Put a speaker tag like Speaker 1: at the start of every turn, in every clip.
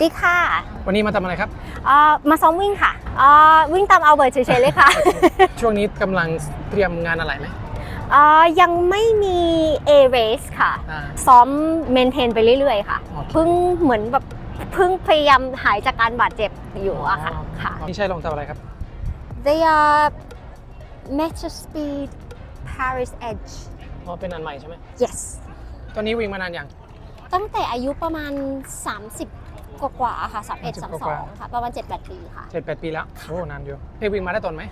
Speaker 1: ดีค่ะ
Speaker 2: วันนี้มาทำอะไรครับ
Speaker 1: เอ่อมาซ้อมวิ่งค่ะเอ่อวิ่งตามเอาเบิร์ตเฉยๆเลยค่ะ
Speaker 2: ช่วงนี้กำลังเตรียมงานอะไรไหม
Speaker 1: เอ่อยังไม่มี A race ค่ะ
Speaker 2: อ่า
Speaker 1: ซ้อมเมนเทนไปเรื่อยๆค่ะ
Speaker 2: โอเค
Speaker 1: เพิ่งเหมือนแบบเพิ่งพยายามหายจากการบาดเจ็บอยู่อะค่ะค่ะ
Speaker 2: นี่ใช่รองเท้าอะไรครับ
Speaker 1: They are Metro Speed Paris Edge
Speaker 2: อ๋อเป็นอันใหม่ใช่ไหม
Speaker 1: yes
Speaker 2: ตอนนี้วิ่งมานานยัง
Speaker 1: ตั้งแต่อายุประมาณ 30 กว่าๆค่ะ31
Speaker 2: 30กว่า
Speaker 1: 32ค่ะ ประมาณ7-8ปีค่ะ
Speaker 2: เจ็ดแปดปีแล้ว โอ้นานอยู่เคยวิ่งมาได้ตอนไหม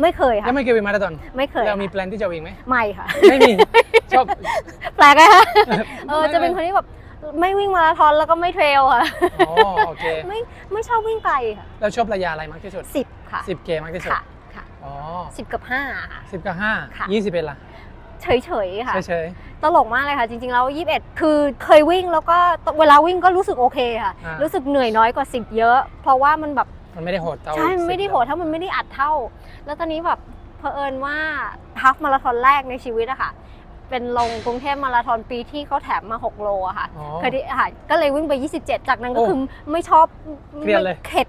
Speaker 1: ไม่เคยค่ะ
Speaker 2: ยังไม่เคยวิ่งมาได้ตอน
Speaker 1: ไม่เคย
Speaker 2: แล้วมี
Speaker 1: ค่ะ
Speaker 2: แพลนที่จะวิ่งไหม
Speaker 1: ไม่ค่ะ
Speaker 2: ไม่มี ชอบ
Speaker 1: แปลกไหมคะเออ
Speaker 2: ไม่
Speaker 1: จะเป็นคนที่แบบไม่วิ่งมาราธอนแล้วก็ไม่เทรลค่ะ
Speaker 2: อ๋อโอเค
Speaker 1: ไม่ไม่ชอบวิ่งไกลค่ะ
Speaker 2: แล้วชอบระยะอะไรมากที่สุด
Speaker 1: สิบค่ะ
Speaker 2: 10เกมมากที่สุด
Speaker 1: ค่ะค่ะ
Speaker 2: อ๋อ
Speaker 1: สิบกับห้าค่ะ
Speaker 2: สิบกับห้า
Speaker 1: ค่ะ
Speaker 2: ยี่สิบเอ็ดล่ะ
Speaker 1: เฉยเฉยๆค่ะ
Speaker 2: เฉย
Speaker 1: ตลกมากเลยค่ะ จริงๆแล้วยี่สิบเอ็ดคือเคยวิ่งแล้วก็เวลาวิ่งก็รู้สึกโอเคค่ะ
Speaker 2: อ่ารู้
Speaker 1: รู้สึกเหนื่อยน้อยกว่าสิบเยอะ เพราะว่ามันแบบ
Speaker 2: ๆมันไม่ได้โหดเท่า
Speaker 1: ใช่มันไม่ได้
Speaker 2: 10
Speaker 1: โหดถ้ามันไม่ได้อัดเท่า แล้วตอนนี้แบบเผอิญว่าฮัฟมาราธอนแรกในชีวิตอะค่ะ เป็นลงกรุงเทพมาราธอนปีที่เขาแถมมา 6 โลอะค่ะ
Speaker 2: อ๋อ
Speaker 1: เคยที่ค่ะก็เลยวิ่งไป 27 จากนั้นก็
Speaker 2: โอ้
Speaker 1: คือไม่ชอบ
Speaker 2: เครียดเลย
Speaker 1: เข็ด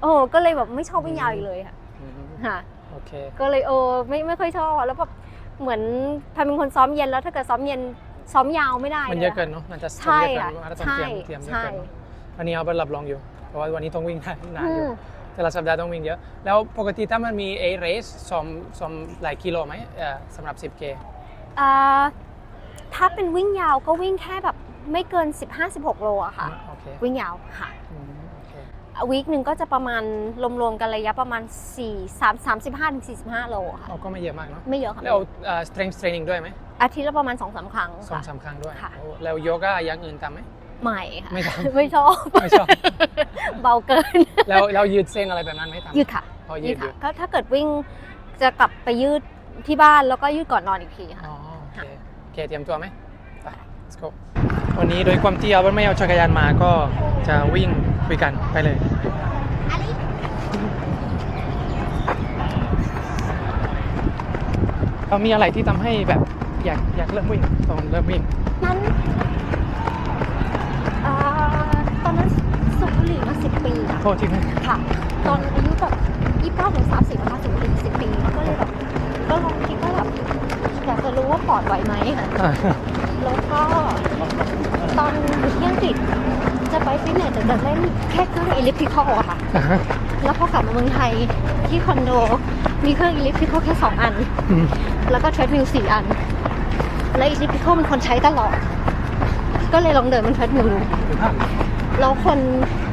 Speaker 1: โอ้ก็เลยแบบไม่ชอบวิ่งยาวอีกเลยค่ะ
Speaker 2: อืม
Speaker 1: ค่ะ
Speaker 2: โอเค
Speaker 1: ก็เลยเออไม่ไม่ค่อยชอบอะแล้วแบบ เหมือนพายเป็นคนซ้อมเย็นแล้วถ้าเกิดซ้อมเย็นซ้อมยาวไม่ได้
Speaker 2: มันเยอะเกินเนาะมันจะ
Speaker 1: ใช่
Speaker 2: เยอะ
Speaker 1: ค่ะ
Speaker 2: เกินมาราธอน
Speaker 1: ใช่
Speaker 2: เตรียมเตรียมเยอะ
Speaker 1: ใช่
Speaker 2: เกินเนอะอันนี้เอาไปรับรองอยู่เพราะว่าวันนี้ต้องวิ่งนานอ
Speaker 1: อื
Speaker 2: ยู่
Speaker 1: ม
Speaker 2: แต่ละสัปดาห์ต้องวิ่งเยอะ แล้วปกติถ้ามันมี A race ซ้อมซ้อมหลายกิโลไหมเอ่อสำหรับ 10K
Speaker 1: อ่าถ้าเป็นวิ่งยาวก็วิ่งแค่แบบไม่เกิน 15-16 โลอะค่ะ
Speaker 2: โอเค
Speaker 1: วิ่งยาวค่ะ
Speaker 2: อืมโอเค
Speaker 1: วีคหนึ่งก็จะประมาณรวมๆกันระยะประมาณ 4 3 35ถึง45 โลค่ะ
Speaker 2: เอาก็ไม่เยอะมากเนาะ
Speaker 1: ไม่เยอะค่ะ
Speaker 2: แล้วเอ่อ strength training ด้วยไหม
Speaker 1: อาทิตย์ละประมาณ 2-3 ครั้ง
Speaker 2: สอง
Speaker 1: ค่ะ
Speaker 2: สามครั้งด้วย
Speaker 1: ค่ะ
Speaker 2: โอ้แล้วโยคะอย่างอื่นทำไหม
Speaker 1: ใหม่ค่ะ
Speaker 2: ไม่ทำ
Speaker 1: ไม่ชอบ
Speaker 2: ไม่ชอบ
Speaker 1: เบาเกิน
Speaker 2: แล้วแล้วยืดเส้นอะไรแบบนั้นไหมทำ
Speaker 1: ยืดค่ะ
Speaker 2: พอ
Speaker 1: ยื
Speaker 2: ยื
Speaker 1: ด
Speaker 2: ดอ
Speaker 1: ค่ะ
Speaker 2: ยู่
Speaker 1: ก็ถ้าเกิดวิ่งจะกลับไปยืดที่บ้านแล้วก็ยืดก่อนนอนอีกทีค่ะ
Speaker 2: อ๋อโอเคโอเคเตรียมตัวไหมไป let's go วันนี้โดยความที่เอาไม่เอาจักรยานมาก็จะวิ่ง คุยกันไปเลยเรามีอะไรที่ทำให้แบบอยากอยากเริ่มวิ่งตอนเริ่มวิ่ง
Speaker 1: นั้นอ่าตอนนั้นสูบบุหรี่มาสิบปีอะ
Speaker 2: โทษทีนะ
Speaker 1: ค่ะ ตอนอายุแบบยี่สิบเก้าถึงสามสิบนะคะสูบบุหรี่มาสิบปีก็เลยแบบก็ลองคิดว่าแบบอยากจะรู้ว่าปอดไหวไหม
Speaker 2: อ่า
Speaker 1: แล้วก็ตอนอยู่ที่อังกฤษ จะไปฟิตเนสแต่จะเล่นแค่เครื่องอิเล็กทริคอลอะค่ะ
Speaker 2: อ่าฮะ
Speaker 1: แล้วพอกลับมาเมืองไทยที่คอนโด มีเครื่องอิเล็กทริคอลแค่สองอัน
Speaker 2: อืม
Speaker 1: แล้วก็เทรดมิลสี่อัน และอิเล็กทริคอลเป็นคนใช้ตลอด ก็เลยลองเดินบนเทรดมิลดูแล้วคน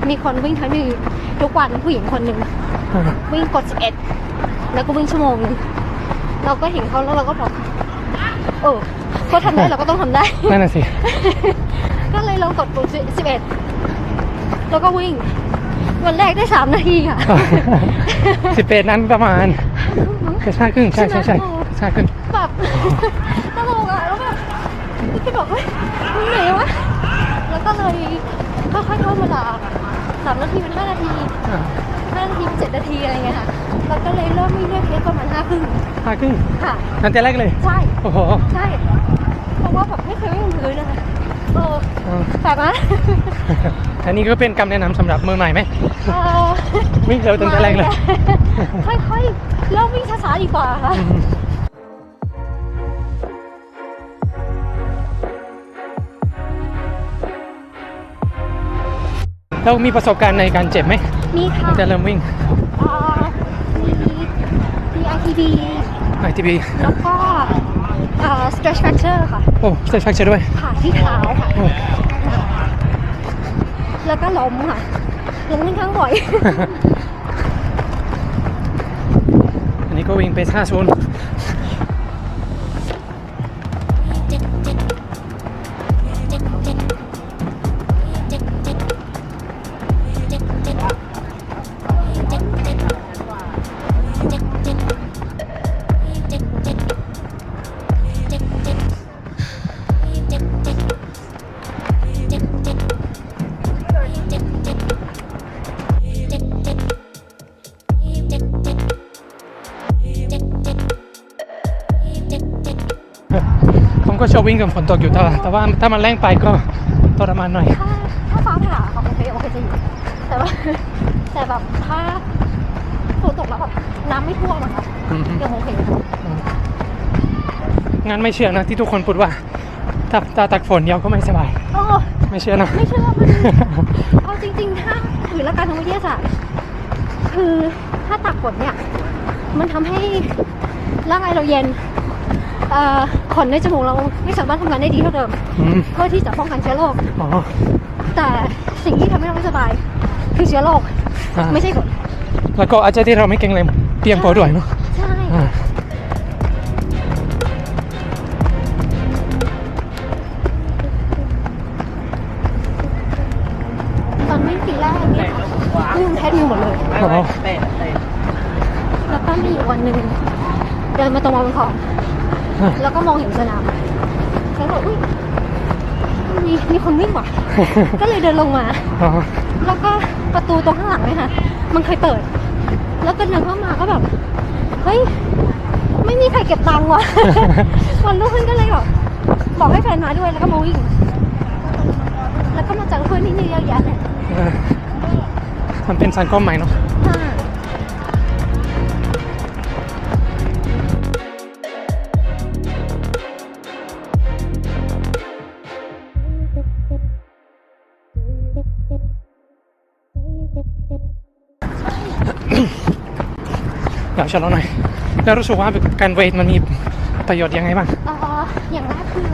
Speaker 1: มีคนวิ่งเทรดมิลทุกวันผู้หญิงคนหนึ่ง
Speaker 2: อ่า
Speaker 1: วิ่งกด 11 แล้วก็วิ่งชั่วโมงหนึงเราก็เห็นเขาแล้วเราก็บอก เออเขาทำได้เราก็ต้องทำได้
Speaker 2: นั่นน่ะสิ
Speaker 1: ก็เลยลองกดปุ่ม11 แล้วก็วิ่ง วันแรกได้3นาทีค่ะ
Speaker 2: สิบเอ็ดนั้นประมาณกระชากครึ่งใช่ใช่ใช่
Speaker 1: ใช่ไหม
Speaker 2: กระชากครึ่ง
Speaker 1: แบบตลกอะแล้วแบบพี่บอกเฮ้ยมึงไหนวะแล้วก็เลยค่อยๆเพิ่มเวลาสามนาทีเป็นห้านาที
Speaker 2: อ่า
Speaker 1: ห้านาทีเป็นเจ็ดนาทีอะไรเงี้ยค่ะแล้วก็เลยเริ่มวิ่งด้วยเพจประมาณห้าครึ่ง
Speaker 2: ห้าครึ่ง
Speaker 1: ค่ะ
Speaker 2: นั่นแต่แรกเลย
Speaker 1: ใช่
Speaker 2: โอ้โห
Speaker 1: ใช่เพราะว่าแบบไม่เคยวิ่งบนพื้นนะคะ เออ
Speaker 2: อ่า
Speaker 1: แต่ว่า
Speaker 2: อันนี้ก็เป็นคำแนะนำสำหรับมือใหม่ไหม
Speaker 1: เออ
Speaker 2: วิ่งเร็วตั้งแต่แรกเลย
Speaker 1: ค่อยๆเริ่มวิ่งช้าๆดีกว่าค่ะ
Speaker 2: เรามีประสบการณ์ในการเจ็บไหม
Speaker 1: มีค่ะ
Speaker 2: ตั้งแต่เริ่มวิ่ง
Speaker 1: เอ่อมี DITB
Speaker 2: ITB
Speaker 1: แล้วก็เอ่อ stretch fracture ค่ะ
Speaker 2: โอ้สเตชักเชด้วย
Speaker 1: ขาที่เท้าค่ะ
Speaker 2: โอ้
Speaker 1: แล้วก็ล้มค่ะ ล้มค่อนข้างบ่อย
Speaker 2: อันนี้ก็วิ่งไปท่าโซน วิ่งกับฝนตกอยู่แต่ว่าแต่ว่าถ้ามันแรงไปก็ทรมานหน่อย
Speaker 1: ถ้าถ้าฟ้าผ่าค่ะโอเคแบบถ้าฝนตกแล้วแบบน้ำไม่ท่วมอะค่ะ
Speaker 2: อืม
Speaker 1: ยังโอเค
Speaker 2: งั้นไม่เชื่อนะที่ทุกคนพูดว่าถ้าถ้าตักฝนเดียวก็ไม่สบาย
Speaker 1: โอ้
Speaker 2: ไม่เชื่อนะ
Speaker 1: ไม่เชื่อมันเอาจริงๆถ้าถือหลักการทางวิทยาศาสตร์คือถ้าตากฝนเนี่ย มันทำให้ร่างกายเราเย็นเอ่อ ขนในจมูกเราไม่สามารถทำงานได้ดีเท่าเดิม
Speaker 2: อืม
Speaker 1: เพื่อที่จะป้องกันเชื้อโรค
Speaker 2: อ๋อ
Speaker 1: แต่สิ่งที่ทำให้เราไม่สบาย คือเชื้อโรค
Speaker 2: อ่า
Speaker 1: ไม่ใช่ฝน
Speaker 2: แล้วก็อาจจะที่เราไม่เก่งเลยเตรียมพอด้วยเนาะ
Speaker 1: ใช่
Speaker 2: อ่า
Speaker 1: ตอนวิ่งปีแรกเนี่ยวิ่งแพทมิวหมดเลย
Speaker 2: อ๋อ
Speaker 1: แล้วก็มีอยู่วันหนึ่งเดินมาตรงมาบนขอบ
Speaker 2: อ่า
Speaker 1: แล้วก็มองเห็นสนามแล้วก็อุ้ยมีมีคนวิ่งว่ะ ก็เลยเดินลงมา
Speaker 2: อ๋อ
Speaker 1: แล้วก็ประตูตรงข้างหลังเนี่ยค่ะ มันเคยเปิด แล้วก็เดินเข้ามาก็แบบ เฮ้ย ไม่มีใครเก็บตังค์ว่ะ วันรุ่งขึ้นก็เลยแบบบอกให้แฟนมาด้วยแล้วก็มาวิ่ง แล้วก็มาเจอเพื่อนที่นี่เยอะแยะเลย
Speaker 2: เออมันเป็นสังคมใหม่เนาะ ชะลอหน่อย แล้วรู้สึกว่าการเวทมันมีประโยชน์ยังไงบ้าง
Speaker 1: เอ่ออย่างแรกคือ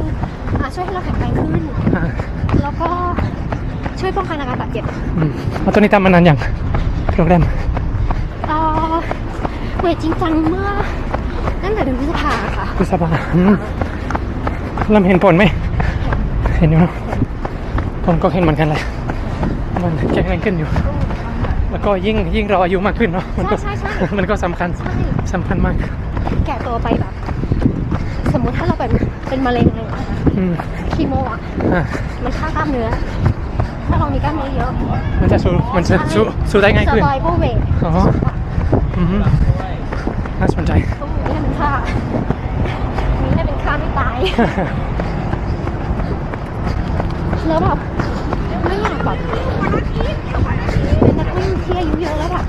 Speaker 1: อ่าช่วยให้เราแข็งแรงขึ้น
Speaker 2: อ่า
Speaker 1: แล้วก็ช่วยป้องกันอาการบาดเจ็บ
Speaker 2: อืมแล้วตัวนี้ทำมานานยังโปรแกรม
Speaker 1: เอ่อเวทจริงจังเมื่อตั้งแต่เดือนพฤษภาค่ะ
Speaker 2: พฤษภาอืมเริ่มเห็นผลไหม เห็นอยู่เนอะผมก็เห็นเหมือนกันเลยมันแข็งแรงขึ้นอยู่ แล้วก็ยิ่งยิ่งเราอายุมากขึ้นเนาะมันก็
Speaker 1: ใช่ใช่ใช่
Speaker 2: มันก็สำคัญ
Speaker 1: ใช่
Speaker 2: สำคัญมาก
Speaker 1: แก่ตัวไปแบบ สมมุติถ้าเราเป็นเป็นมะเร็งอะไรอย่างเงี้ย
Speaker 2: อืม
Speaker 1: คีโมอะ
Speaker 2: อะ
Speaker 1: มันฆ่ากล้ามเนื้อ ถ้าเรามีกล้ามเนื้อเยอะ
Speaker 2: มันจะสู้มันจะสู้สู้ได้ง่ายขึ้น
Speaker 1: survival rate
Speaker 2: อ๋อ อืมน่าสนใจ
Speaker 1: ต้องมีให้มันฆ่ามีให้เป็นฆ่าไม่ตาย แล้วแบบไม่อยากแบบเป็นนักวิ่ง ที่อายุเยอะแล้วแบบ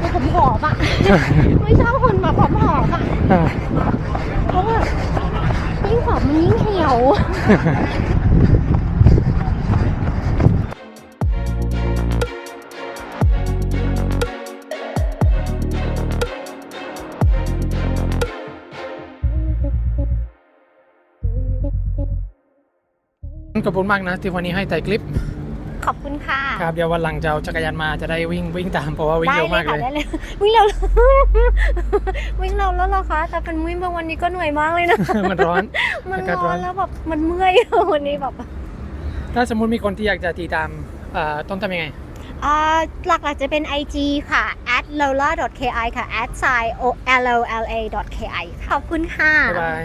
Speaker 1: ตัวผมหอมอะ ไม่ชอบคนแบบผอมหอมอะ
Speaker 2: อ่า
Speaker 1: เพราะว่ายิ่งผอมมันยิ่งเหี่ยว
Speaker 2: ขอบคุณมากนะที่วันนี้ให้ถ่ายคลิป
Speaker 1: ขอบ คุณค่ะ
Speaker 2: ครับเดี๋ยววันหลังจะเอาจักรยานมาจะได้วิ่งวิ่งตามเพราะว่าวิ่ง
Speaker 1: ได้
Speaker 2: เร็ว
Speaker 1: เล
Speaker 2: มายก
Speaker 1: ค่ะ
Speaker 2: เลย
Speaker 1: ได้เลยวิ่งเร็ววิ่งเร็วแล้วเหรอคะแต่เป็นวิ่งบางวันนี้ก็เหนื่อยมากเลยนะ
Speaker 2: มันร้อน
Speaker 1: มัน
Speaker 2: อากาศร้
Speaker 1: ร้
Speaker 2: อ
Speaker 1: อนนแล้วแบบมันเมื่อยวันนี้แบบ
Speaker 2: ถ้าสมมุติมีคนที่อยากจะติดตามอ่าต้องทำยังไง
Speaker 1: อ่าหลักๆจะเป็น IG ค่ะ at lola ki ค่ะ at sign o l o l a ki ขอบคุณค่ะ
Speaker 2: บ๊ายบาย